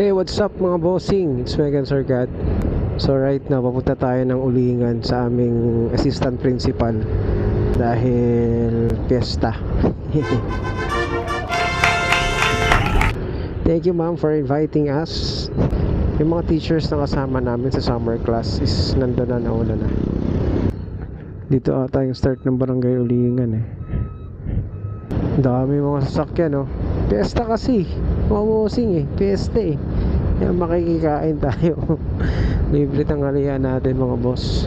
Hey, what's up mga bossing? It's Megan Sargat. So right now, papunta tayo ng ulingan sa aming assistant principal dahil piyesta. Thank you ma'am for inviting us. Yung mga teachers na kasama namin sa summer class is nandun na nauna na. Dito ata yung start ng barangay ulingan eh. Dami mga sasakyan oh. Piyesta kasi. Mga bossing eh. Piyesta eh. Kaya makikikain tayo. Libre tanghalian natin mga boss.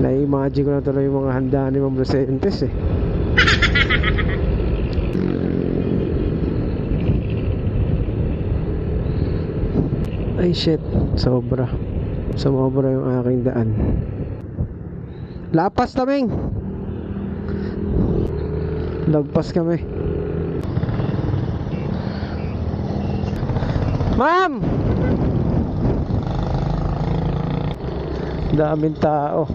Na-imagine ko na tuloy yung mga handa ni Ma'am Rosentes eh. Ay shit, sobra. Sumobra yung aking daan. Lapas taming! Lagpas kami. Ma'am! Daming tao.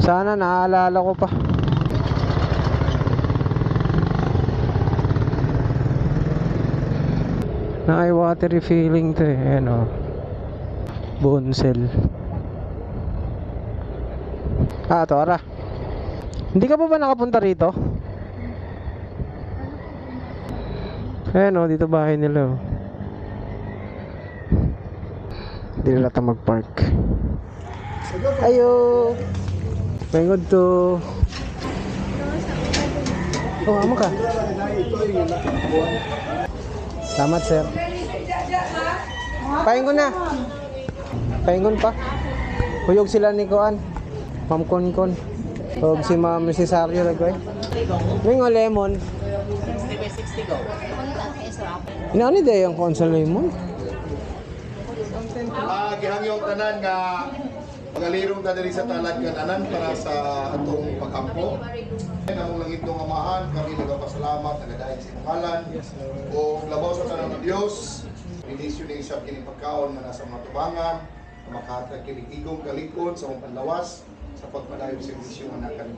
Sana naalala ko pa. Na ay watery feeling to eh. Ano? Bonsel. Ah, Tora. Hindi ka pa ba nakapunta rito? Ayan o, dito bahay nila o. Hindi nila ata mag-park. Ayo! Pengod to. Oh, amo ka. Salamat, sir. Pahingon na. Pahingon pa. Huyog sila ni Kuan. Ma'am Konkon. Huwag si Ma'am Cesario lagay. Mingo lemon. Inaani day ang kon sa lemon? Ah, gihangyong tanan nga magalirong ta diri sa talad kananan para sa atong pagkampo. Namong lang itong amahan, kami nagapasalamat, nagadaig sa imong ngalan. O labaw sa tanan ng Dios, inisyo ni isab kini pagkaon nga nasa mga tubangan, na makahatag kini igong kalikon sa mga panlawas sa pagpadayon sa misyon nga nakan.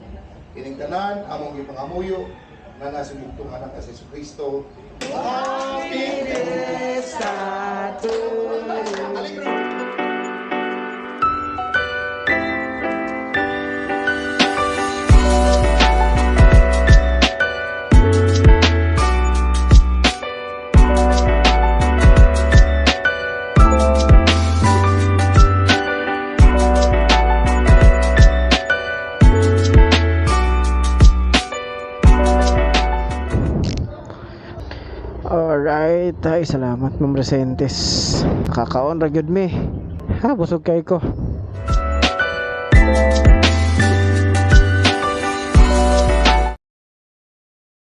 Kining tanan among gipangamuyo nga nasa bugtong anak sa Jesu Kristo. Happy Fiesta to Alright, ay salamat Ma'am Resentes. Nakakaon ra gyud mi. Ha, busog kay ko.